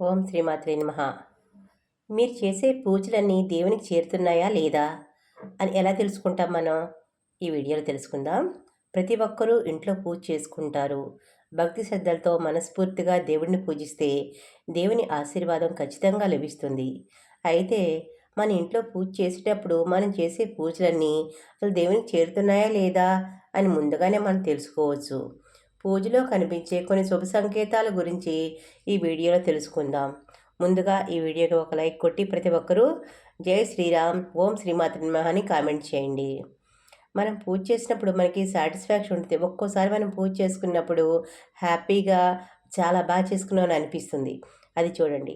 ఓం శ్రీమాత్రే నమ. మీరు చేసే పూజలన్నీ దేవునికి చేరుతున్నాయా లేదా అని ఎలా తెలుసుకుంటాం మనం? ఈ వీడియోలో తెలుసుకుందాం. ప్రతి ఒక్కరూ ఇంట్లో పూజ చేసుకుంటారు. భక్తి శ్రద్ధలతో మనస్ఫూర్తిగా దేవుడిని పూజిస్తే దేవుని ఆశీర్వాదం ఖచ్చితంగా లభిస్తుంది. అయితే మన ఇంట్లో పూజ చేసేటప్పుడు మనం చేసే పూజలన్నీ అసలు దేవునికి చేరుతున్నాయా లేదా అని ముందుగానే మనం తెలుసుకోవచ్చు. పూజలో కనిపించే కొన్ని శుభ సంకేతాల గురించి ఈ వీడియోలో తెలుసుకుందాం. ముందుగా ఈ వీడియోకి ఒక లైక్ కొట్టి ప్రతి ఒక్కరూ జై శ్రీరామ్ ఓం శ్రీమాత అని కామెంట్ చేయండి. మనం పూజ చేసినప్పుడు మనకి సాటిస్ఫాక్షన్ ఉంటుంది. ఒక్కోసారి మనం పూజ చేసుకున్నప్పుడు హ్యాపీగా చాలా బాగా చేసుకున్నామని అనిపిస్తుంది. అది చూడండి.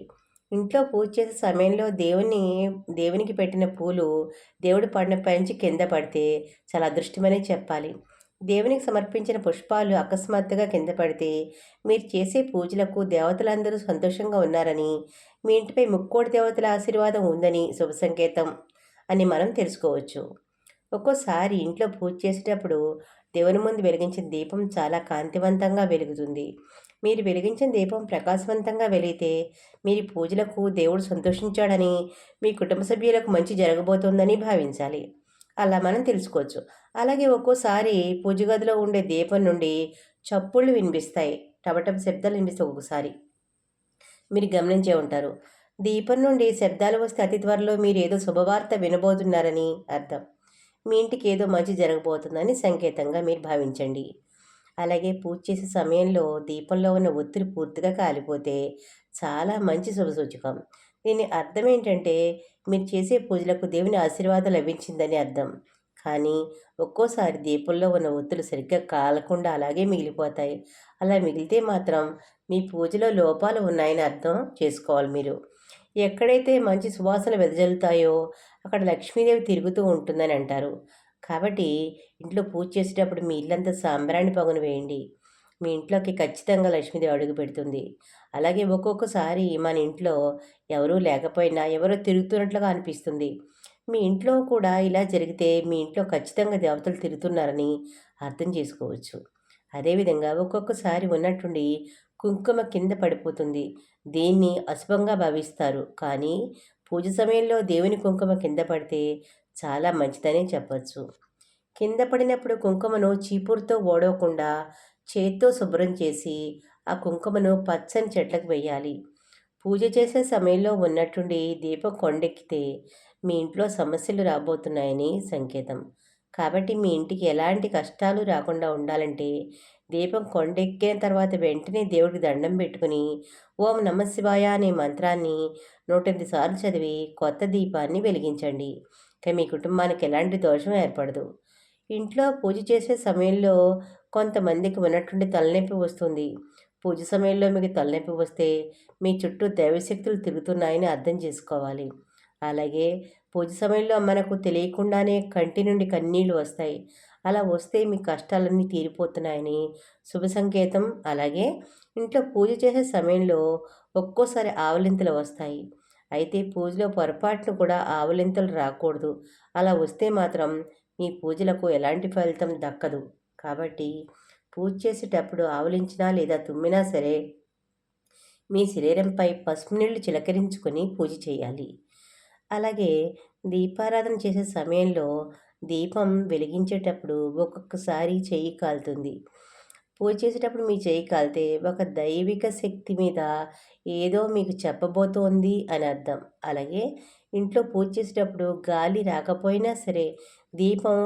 ఇంట్లో పూజ చేసే సమయంలో దేవుని దేవునికి పెట్టిన పూలు దేవుడు పడిన పైనుంచి కింద పడితే చాలా అదృష్టమనే చెప్పాలి. దేవునికి సమర్పించిన పుష్పాలు అకస్మాత్తుగా కింద పడితే మీరు చేసే పూజలకు దేవతలందరూ సంతోషంగా ఉన్నారని మీ ఇంటిపై ముక్కోటి దేవతల ఆశీర్వాదం ఉందని శుభ సంకేతం అని మనం తెలుసుకోవచ్చు. ఒక్కోసారి ఇంట్లో పూజ చేసేటప్పుడు దేవుని ముందు వెలిగించిన దీపం చాలా కాంతివంతంగా వెలుగుతుంది. మీరు వెలిగించిన దీపం ప్రకాశవంతంగా వెలిగితే మీరు పూజలకు దేవుడు సంతోషించాడని మీ కుటుంబ సభ్యులకు మంచి జరగబోతోందని భావించాలి. అలా మనం తెలుసుకోవచ్చు. అలాగే ఒక్కోసారి పూజ గదిలో ఉండే దీపం నుండి చప్పుళ్ళు వినిపిస్తాయి. టబటప శబ్దాలు వినిపిస్తాయి ఒక్కొక్కసారి మీరు గమనించే ఉంటారు. దీపం నుండి శబ్దాలు వస్తే అతి త్వరలో మీరు ఏదో శుభవార్త వినబోతున్నారని అర్థం. మీ ఇంటికి ఏదో మంచి జరగబోతుందని సంకేతంగా మీరు భావించండి. అలాగే పూజ చేసే సమయంలో దీపంలో ఉన్న ఒత్తిడి పూర్తిగా కాలిపోతే చాలా మంచి శుభసూచకం. దీని అర్థం ఏంటంటే మీరు చేసే పూజలకు దేవుని ఆశీర్వాదం లభించిందని అర్థం. కానీ ఒక్కోసారి దీపంలో ఉన్న ఒత్తులు సరిగ్గా కాలకుండా అలాగే మిగిలిపోతాయి. అలా మిగిలితే మాత్రం మీ పూజలో లోపాలు ఉన్నాయని అర్థం చేసుకోవాలి మీరు. ఎక్కడైతే మంచి సువాసన వెదజల్లుతాయో అక్కడ లక్ష్మీదేవి తిరుగుతూ ఉంటుందని అంటారు. కాబట్టి ఇంట్లో పూజ చేసేటప్పుడు మీ ఇల్లంతా సాంబ్రాణి పగును వేయండి. మీ ఇంట్లోకి ఖచ్చితంగా లక్ష్మీదేవి అడుగు పెడుతుంది. అలాగే ఒక్కొక్కసారి మన ఇంట్లో ఎవరూ లేకపోయినా ఎవరో తిరుగుతున్నట్లుగా అనిపిస్తుంది. మీ ఇంట్లో కూడా ఇలా జరిగితే మీ ఇంట్లో ఖచ్చితంగా దేవతలు తిరుగుతున్నారని అర్థం చేసుకోవచ్చు. అదేవిధంగా ఒక్కొక్కసారి ఉన్నట్టుండి కుంకుమ కింద పడిపోతుంది. దీన్ని అశుభంగా భావిస్తారు. కానీ పూజ సమయంలో దేవుని కుంకుమ కింద పడితే చాలా మంచిదనే చెప్పచ్చు. కింద పడినప్పుడు కుంకుమను చీపురుతో ఓడవకుండా చేత్తో శుభ్రం చేసి ఆ కుంకుమను పచ్చని చెట్లకు వేయాలి. పూజ చేసే సమయంలో ఉన్నట్టుండి దీపం కొండెక్కితే మీ ఇంట్లో సమస్యలు రాబోతున్నాయని సంకేతం. కాబట్టి మీ ఇంటికి ఎలాంటి కష్టాలు రాకుండా ఉండాలంటే దీపం కొండెక్కిన తర్వాత వెంటనే దేవుడికి దండం పెట్టుకుని ఓం నమశివాయ అనే మంత్రాన్ని నూటెనిమిది సార్లు చదివి కొత్త దీపాన్ని వెలిగించండి. ఇక మీ కుటుంబానికి ఎలాంటి దోషం ఏర్పడదు. ఇంట్లో పూజ చేసే సమయంలో కొంతమందికి ఉన్నటువంటి తలనొప్పి వస్తుంది. పూజ సమయంలో మీకు తలనొప్పి వస్తే మీ చుట్టూ దైవశక్తులు తిరుగుతున్నాయని అర్థం చేసుకోవాలి. అలాగే పూజ సమయంలో మనకు తెలియకుండానే కంటి నుండి కన్నీళ్ళు వస్తాయి. అలా వస్తే మీ కష్టాలన్నీ తీరిపోతున్నాయని శుభ సంకేతం. అలాగే ఇంట్లో పూజ చేసే సమయంలో ఒక్కోసారి ఆవలింతలు వస్తాయి. అయితే పూజలో పొరపాటును కూడా ఆవలింతలు రాకూడదు. అలా వస్తే మాత్రం మీ పూజలకు ఎలాంటి ఫలితం దక్కదు. కాబట్టి పూజ చేసేటప్పుడు ఆవలించినా లేదా తుమ్మినా సరే మీ శరీరంపై పసుపు నీళ్ళు చిలకరించుకొని పూజ చేయాలి. అలాగే దీపారాధన చేసే సమయంలో దీపం వెలిగించేటప్పుడు ఒక్కొక్కసారి చెయ్యి కాలుతుంది. పూజ చేసేటప్పుడు మీ చేయి కాలితే ఒక దైవిక శక్తి మీద ఏదో మీకు చెప్పబోతోంది అని అర్థం. అలాగే ఇంట్లో పూజ చేసేటప్పుడు గాలి రాకపోయినా సరే దీపం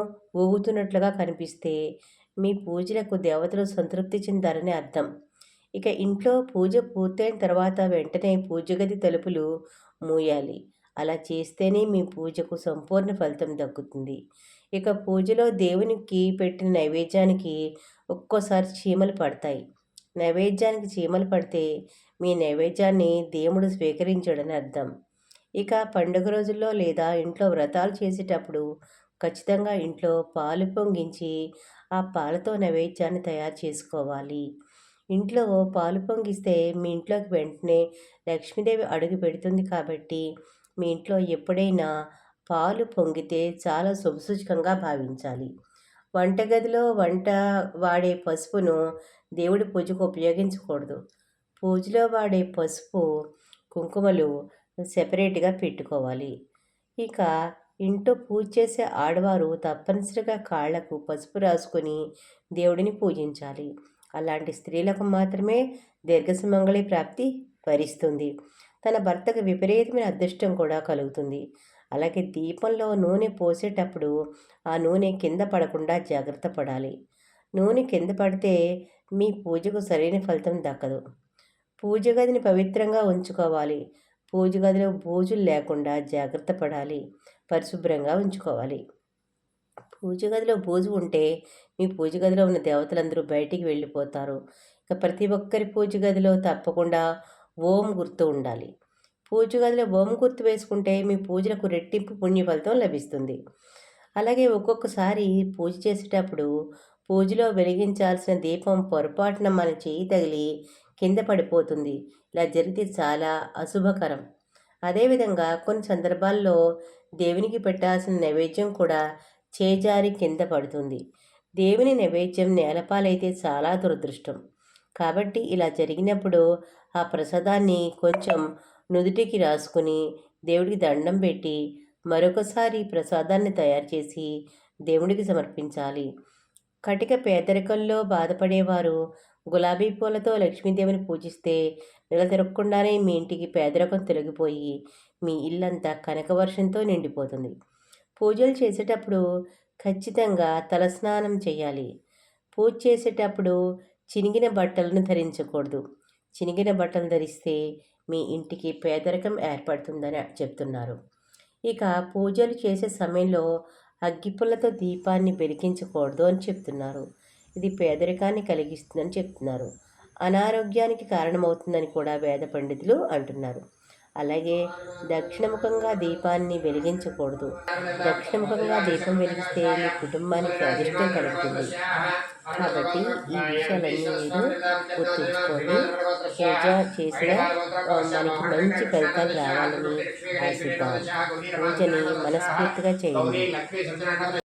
ఊగుతున్నట్లుగా కనిపిస్తే మీ పూజలకు దేవతలు సంతృప్తి చెందారని అర్థం. ఇక ఇంట్లో పూజ పూర్తయిన తర్వాత వెంటనే పూజ గది తలుపులు మూయాలి. అలా చేస్తేనే మీ పూజకు సంపూర్ణ ఫలితం దక్కుతుంది. ఇక పూజలో దేవునికి పెట్టిన నైవేద్యానికి ఒక్కోసారి చీమలు పడతాయి. నైవేద్యానికి చీమలు పడితే మీ నైవేద్యాన్ని దేవుడు స్వీకరించడని అర్థం. ఇక పండుగ రోజుల్లో లేదా ఇంట్లో వ్రతాలు చేసేటప్పుడు ఖచ్చితంగా ఇంట్లో పాలు పొంగించి ఆ పాలతో నైవేద్యాన్ని తయారు చేసుకోవాలి. ఇంట్లో పాలు పొంగిస్తే మీ ఇంట్లోకి వెంటనే లక్ష్మీదేవి అడుగు పెడుతుంది కాబట్టి మీ ఇంట్లో ఎప్పుడైనా పాలు పొంగితే చాలా శుభసూచకంగా భావించాలి. వంటగదిలో వంట వాడే పసుపును దేవుడి పూజకు ఉపయోగించకూడదు. పూజలో వాడే పసుపు కుంకుమలు సెపరేట్గా పెట్టుకోవాలి. ఇక ఇంట్లో పూజ చేసే ఆడవారు తప్పనిసరిగా కాళ్ళకు పసుపు రాసుకొని దేవుడిని పూజించాలి. అలాంటి స్త్రీలకు మాత్రమే దీర్ఘసుమంగళి ప్రాప్తి వరిస్తుంది. తన భర్తకు విపరీతమైన అదృష్టం కూడా కలుగుతుంది. అలాగే దీపంలో నూనె పోసేటప్పుడు ఆ నూనె కింద పడకుండా జాగ్రత్త పడాలి. నూనె కింద పడితే మీ పూజకు సరైన ఫలితం దక్కదు. పూజ గదిని పవిత్రంగా ఉంచుకోవాలి. పూజ గదిలో బూజులు లేకుండా జాగ్రత్త పడాలి. పరిశుభ్రంగా ఉంచుకోవాలి. పూజ గదిలో బూజు ఉంటే మీ పూజ గదిలో ఉన్న దేవతలందరూ బయటికి వెళ్ళిపోతారు. ఇక ప్రతి ఒక్కరి పూజ గదిలో తప్పకుండా ఓం గుర్తు ఉండాలి. పూజ గదిలో ఓం గుర్తు వేసుకుంటే మీ పూజలకు రెట్టింపు పుణ్య ఫలితం లభిస్తుంది. అలాగే ఒక్కొక్కసారి పూజ చేసేటప్పుడు పూజలో వెలిగించాల్సిన దీపం పొరపాటున మన చేయి తగిలి కింద పడిపోతుంది. ఇలా జరిగితే చాలా అశుభకరం. అదేవిధంగా కొన్ని సందర్భాల్లో దేవునికి పెట్టాల్సిన నైవేద్యం కూడా చేజారి కింద పడుతుంది. దేవుని నైవేద్యం నేలపాలైతే చాలా దురదృష్టం. కాబట్టి ఇలా జరిగినప్పుడు ఆ ప్రసాదాన్ని కొంచెం నుదుటికి రాసుకుని దేవుడికి దండం పెట్టి మరొకసారి ప్రసాదాన్ని తయారు చేసి దేవుడికి సమర్పించాలి. కటిక పేదరికంలో బాధపడేవారు గులాబీ పూలతో లక్ష్మీదేవిని పూజిస్తే నెల తిరగకుండానే మీ ఇంటికి పేదరికం తొలగిపోయి మీ ఇల్లంతా కనకవర్షంతో నిండిపోతుంది. పూజలు చేసేటప్పుడు ఖచ్చితంగా తలస్నానం చేయాలి. పూజ చేసేటప్పుడు చినిగిన బట్టలను ధరించకూడదు. చినిగిన బట్టలు ధరిస్తే మీ ఇంటికి పేదరికం ఏర్పడుతుందని చెప్తున్నారు. ఇక పూజలు చేసే సమయంలో అగ్గిపుల్లతో దీపాన్ని వెలిగించకూడదు అని చెప్తున్నారు. ఇది పేదరికాన్ని కలిగిస్తుందని చెప్తున్నారు. అనారోగ్యానికి కారణమవుతుందని కూడా వేద పండితులు అంటున్నారు. అలాగే దక్షిణముఖంగా దీపాన్ని వెలిగించకూడదు. దక్షిణముఖంగా దీపం వెలిగిస్తే మీ కుటుంబానికి అదృష్టం కలుగుతుంది. కాబట్టి ఈ విషయాలన్నీ మీరు గుర్తుంచుకోండి పూజ చేసిన మనకి మంచి ఫలితాలు రావాలని ఆశిద్దాం. పూజని మనస్ఫూర్తిగా చేయండి.